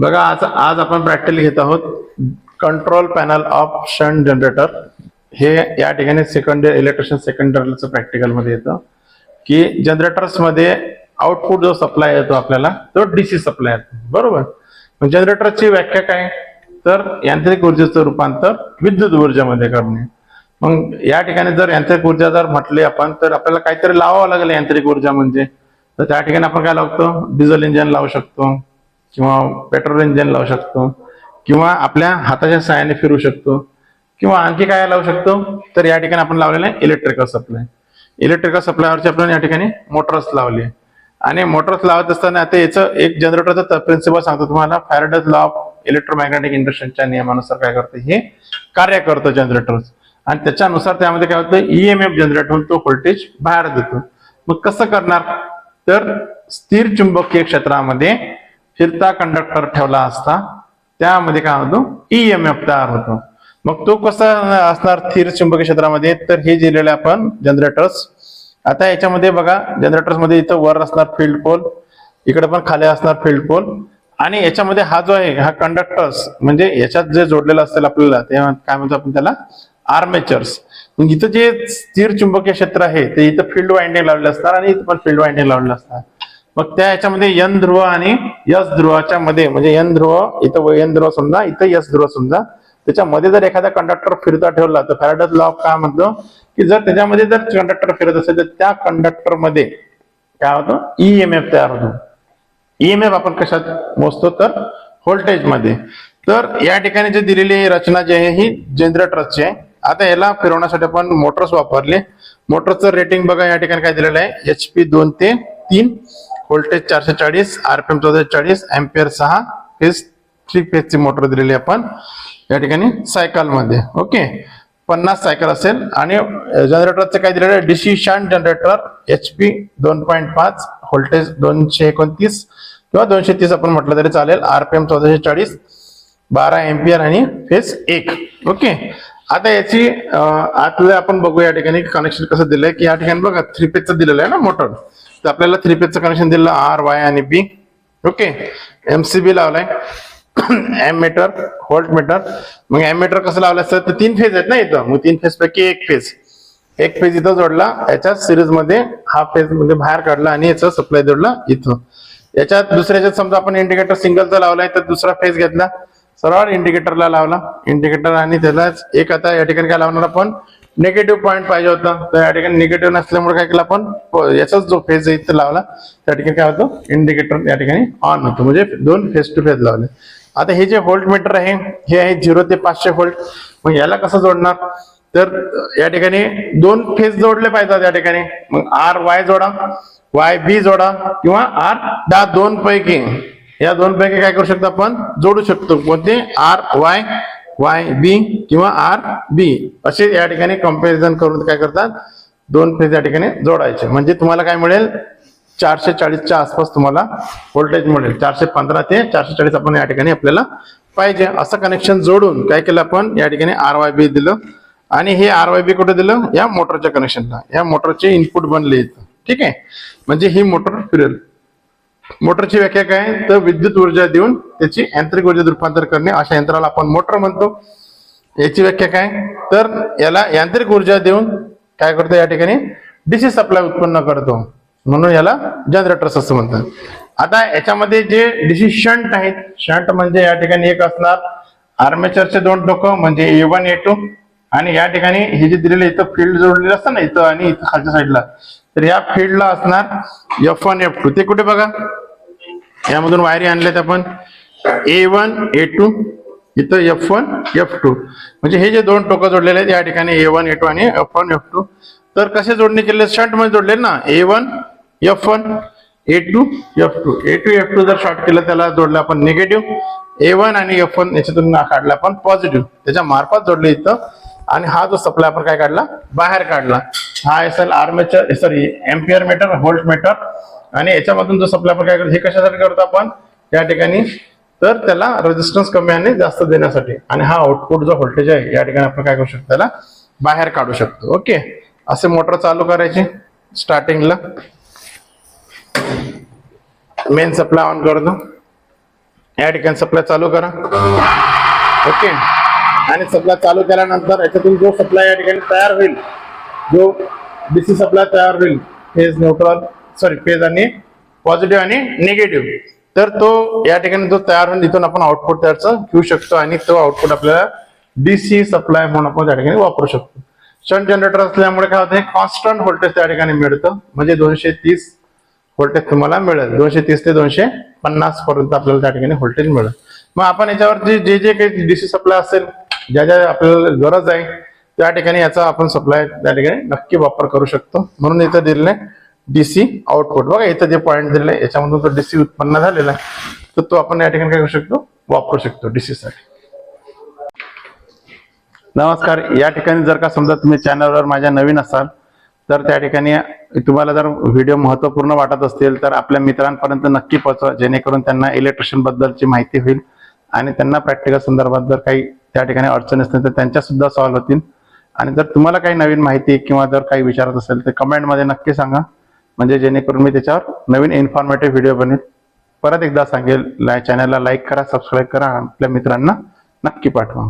बघा आज आज आपण प्रॅक्टिकल घेत आहोत. Control panel of shunt generator हे या ठिकाणी सेकंड इलेक्ट्रिशियन सेकंडरीचं प्रॅक्टिकलमध्ये येतं. की जनरेटर्समध्ये आउटपुट जो सप्लाय येतो आपल्याला तो डीसी सप्लाय येतो. बरोबर? जनरेटरची व्याख्या काय? तर यांत्रिक ऊर्जेचं रूपांतर विद्युत ऊर्जेमध्ये करणे. मग या ठिकाणी जर यांत्रिक ऊर्जा जर म्हटली आपण तर आपल्याला काहीतरी लावावं लागेल यांत्रिक ऊर्जा म्हणजे. तर त्या ठिकाणी आपण काय लावतो? डिझेल इंजिन लावू शकतो. किंवा पेट्रोल इंजिन लावू शकतो किंवा आपल्या हाताच्या सहाय्याने फिरू शकतो किंवा आणखी काय लावू शकतो तर या ठिकाणी आपण लावलेलं आहे इलेक्ट्रिकल सप्लाय इलेक्ट्रिकल सप्लायवरची आपण या ठिकाणी मोटर्स लावली. आणि मोटर्स लावत असताना आता याचं एक जनरेटरचं प्रिन्सिपल सांगतो तुम्हाला. फॅरडज लॉ ऑफ इलेक्ट्रोमॅग्नेटिक इंडक्शनच्या नियमानुसार काय करतं हे कार्य करतं जनरेटर आणि त्याच्यानुसार त्यामध्ये काय होतं ईएमएफ जनरेट होऊन तो व्होल्टेज बाहेर देतो. मग कसं करणार? तर स्थिर चुंबकीय क्षेत्रामध्ये फिरता कंडक्टर ठेवला असता त्यामध्ये काय होतो? ईएमएफ तयार होतो. मग तो कसा असणार? स्थिर चुंबकीय क्षेत्रामध्ये. तर हे दिलेले आपण जनरेटर्स आता याच्यामध्ये बघा जनरेटर्समध्ये इथं वर असणार फील्ड पोल इकडे पण खाली असणार फील्ड पोल आणि याच्यामध्ये हा जो आहे हा कंडक्टर्स म्हणजे याच्यात जे जोडलेलं असेल आपल्याला ते काय म्हणतो आपण त्याला? आर्मेचर्स इथं जे स्थिर चुंबकीय क्षेत्र आहे ते इथं फील्ड वाइंडिंग लावले असणार आणि इथं पण फील्ड वाइंडिंग लावलेलं असणार. मग त्या याच्यामध्ये यन ध्रुव आणि यस ध्रुवाच्या मध्ये म्हणजे यन ध्रुव इथं यन ध्रुव समजा इथं यस ध्रुव समजा त्याच्यामध्ये जर एखादा कंडक्टर फिरता ठेवला तर फॅरडस लॉ काय म्हणतो? की जर त्याच्यामध्ये जर कंडक्टर फिरत असेल तर त्या कंडक्टरमध्ये काय होतं? ईएमएफ तयार होतो. ईएमएफ आपण कशात मोजतो? तर व्होल्टेजमध्ये. तर या ठिकाणी जे दिलेली रचना जी आहे ही जनरेटरची आहे. आता याला फिरवण्यासाठी आपण मोटर्स वापरले. मोटरचं रेटिंग बघा या ठिकाणी काय दिलेलं आहे? एच पी दोन ते तीन. व्होल्टेज चारशे चाळीस आरपीएम चौदा चाळीस एम्पियर सहा फेज थ्री फेजची मोटर दिलेली आहे आपण. या ठिकाणी सायकलमध्ये. ओके पन्नास सायकल असेल. आणि जनरेटरचं काय दिलेलं आहे? DC shunt generator H P दोन पॉईंट पाच व्होल्टेज दोनशे एकोणतीस किंवा दोनशे तीस आपण म्हटलं तरी चालेल. आरपीएम चौदाशे चाळीस बारा एम्पियर आणि फेस एक. ओके आता याची अं, आतलं आपण बघू या ठिकाणी कनेक्शन कसं दिलंय. की या ठिकाणी बघा थ्री पेजचं दिलेलं आहे ना मोटर तर आपल्याला थ्री पेजचं कनेक्शन दिलं आर वाय आणि बी ओके एमसीबी लावलाय. एम मीटर होल्ट मीटर मग एम मीटर कसं लावलं असतं तर तीन फेज आहेत ना इथं. मग तीन फेज पैकी एक फेज एक फेज इथं जोडला. याच्या सिरीजमध्ये हा फेजमध्ये बाहेर काढला आणि याचा सप्लाय जोडला इथं. याच्यात दुसऱ्याच्यात समजा आपण इंडिकेटर सिंगलचा लावलाय तर दुसरा फेज घेतला. सरळ इंडिकेटरला लावला. इंडिकेटर आणि त्यालाच एक आता या ठिकाणी काय लावणार आपण? निगेटिव्ह पॉईंट पाहिजे होता. तर या ठिकाणी निगेटिव्ह नसल्यामुळे काय केलं आपण? याचाच जो फेज इथं लावला. त्या ठिकाणी काय होतं? इंडिकेटर या ठिकाणी ऑन होतो. म्हणजे दोन फेज टू फेज लावले. आता हे जे व्होल्ट मीटर आहे हे आहे झिरो ते पाचशे व्होल्ट मग याला कसं जोडणार? तर या ठिकाणी दोन फेज जोडले पाहिजेत या ठिकाणी. मग आर वाय जोडा वाय बी जोडा किंवा आर दहा दोन पैकी. या दोन पैकी काय करू शकतो आपण? जोडू शकतो. कोणते? आर वाय वाय बी किंवा आर बी असे या ठिकाणी कंपॅरिझन करून काय करतात? दोन फेज या ठिकाणी जोडायचे. म्हणजे तुम्हाला काय मिळेल? चारशे चाळीसच्या आसपास तुम्हाला व्होल्टेज मिळेल. चारशे पंधरा ते चारशे चाळीस आपण या ठिकाणी आपल्याला पाहिजे. असं कनेक्शन जोडून काय केलं आपण? या ठिकाणी आर वाय बी दिलं. आणि हे आर वाय बी कुठे दिलं? या मोटरच्या कनेक्शनला या मोटरचे इनपुट बनले इथं. ठीक आहे? म्हणजे ही मोटर फिरेल. मोटरची व्याख्या काय तर विद्युत ऊर्जा देऊन त्याची यांत्रिक ऊर्जेत रूपांतर करणे अशा यंत्राला आपण मोटर म्हणतो. याची व्याख्या काय तर याला यांत्रिक ऊर्जा देऊन काय करतो? या ठिकाणी डीसी सप्लाय उत्पन्न करतो. म्हणून याला जनरेटर्स असं म्हणतात. आता याच्यामध्ये जे डीसी शंट आहेत शंट म्हणजे या ठिकाणी एक असणार. आर्मेचरचे दोन टोकं म्हणजे ए वन ए टू आणि या ठिकाणी हे जे दिलेले इथं फील्ड जोडलेलं असतं ना इथं आणि इथं खालच्या साईडला तर या फील्डला असणार एफ वन एफ टू ते कुठे बघा? यामधून वायरी आणल्यात आपण. ए वन ए टू इथं एफ वन एफ टू म्हणजे हे जे दोन टोकं जोडलेले आहेत या ठिकाणी ए वन ए टू आणि एफ वन एफ टू तर कसे जोडणी केले? शंटमध्ये जोडले ना? A one F one A two F two A two F two जर शॉर्ट केलं त्याला जोडलं आपण निगेटिव्ह ए वन आणि एफ वन याच्यातून काढला आपण पॉझिटिव्ह त्याच्या मार्फत जोडले इथं. आणि हा जो सप्लाय आपण काय काढला? बाहेर काढला. हा असेल armature sorry ampere meter volt meter आणि याच्यामधून जो सप्लाय आपण काय करतो हे कशासाठी करतो आपण? या ठिकाणी तर त्याला रेजिस्टन्स कमी आणि जास्त देण्यासाठी. आणि हा आउटपुट जो व्होल्टेज आहे या ठिकाणी आपण काय करू शकतो त्याला बाहेर काढू शकतो. ओके? असे मोटर चालू करायचे स्टार्टिंगला मेन सप्लाय ऑन करतो. या ठिकाणी सप्लाय चालू करा. ओके? आणि सप्लाय चालू केल्यानंतर याच्यातून जो सप्लाय या ठिकाणी तयार होईल जो डीसी सप्लाय तयार होईल फेज न्यूट्रल सॉरी फेज आणि पॉझिटिव्ह आणि निगेटिव्ह तर तो या ठिकाणी जो तयार होईल तिथून आपण आउटपुट त्याचं घेऊ शकतो आणि तो आउटपुट आपल्याला डीसी सप्लाय म्हणून आपण त्या ठिकाणी वापरू शकतो. शंट जनरेटर असल्यामुळे काय होतं कॉन्स्टंट व्होल्टेज त्या ठिकाणी मिळतं. म्हणजे दोनशे तीस व्होल्टेज तुम्हाला मिळेल. दोनशे तीस ते दोनशे पन्नास पर्यंत आपल्याला त्या ठिकाणी व्होल्टेज मिळेल. मग आपण याच्यावरती जे जे काही डीसी सप्लाय असेल ज्या ज्या आपल्याला गरज आहे त्या ठिकाणी याचा आपण सप्लाय त्या ठिकाणी नक्की वापर करू शकतो. म्हणून इथं दिलेलं डीसी आउटपुट बघा इथं जे पॉईंट दिलेलं आहे याच्यामधून तो डीसी उत्पन्न झालेला आहे तर तो आपण या ठिकाणी काय करू शकतो? वापरू शकतो डीसी साठी. नमस्कार. या ठिकाणी जर का समजा तुम्ही चॅनलवर माझ्या नवीन असाल तर त्या ठिकाणी तुम्हाला जर व्हिडिओ महत्त्वपूर्ण वाटत असतील तर आपल्या मित्रांपर्यंत नक्की पोहोचवा जेणेकरून त्यांना इलेक्ट्रिशियन बद्दलची माहिती होईल आणि त्यांना प्रॅक्टिकल संदर्भात जर काही त्या ठिकाणी अडचणी असतील तर त्यांच्या सुद्धा सॉल्व्ह होतील. आणि जर तुम्हाला काही नवीन माहिती किंवा जर काही विचारत असेल तर कमेंटमध्ये नक्की सांगा. म्हणजे जेणेकरून मी त्याच्यावर नवीन इन्फॉर्मेटिव्ह व्हिडिओ बनवेल परत एकदा सांगेल चॅनलला लाईक करा सबस्क्राईब करा आपल्या मित्रांना नक्की पाठवा.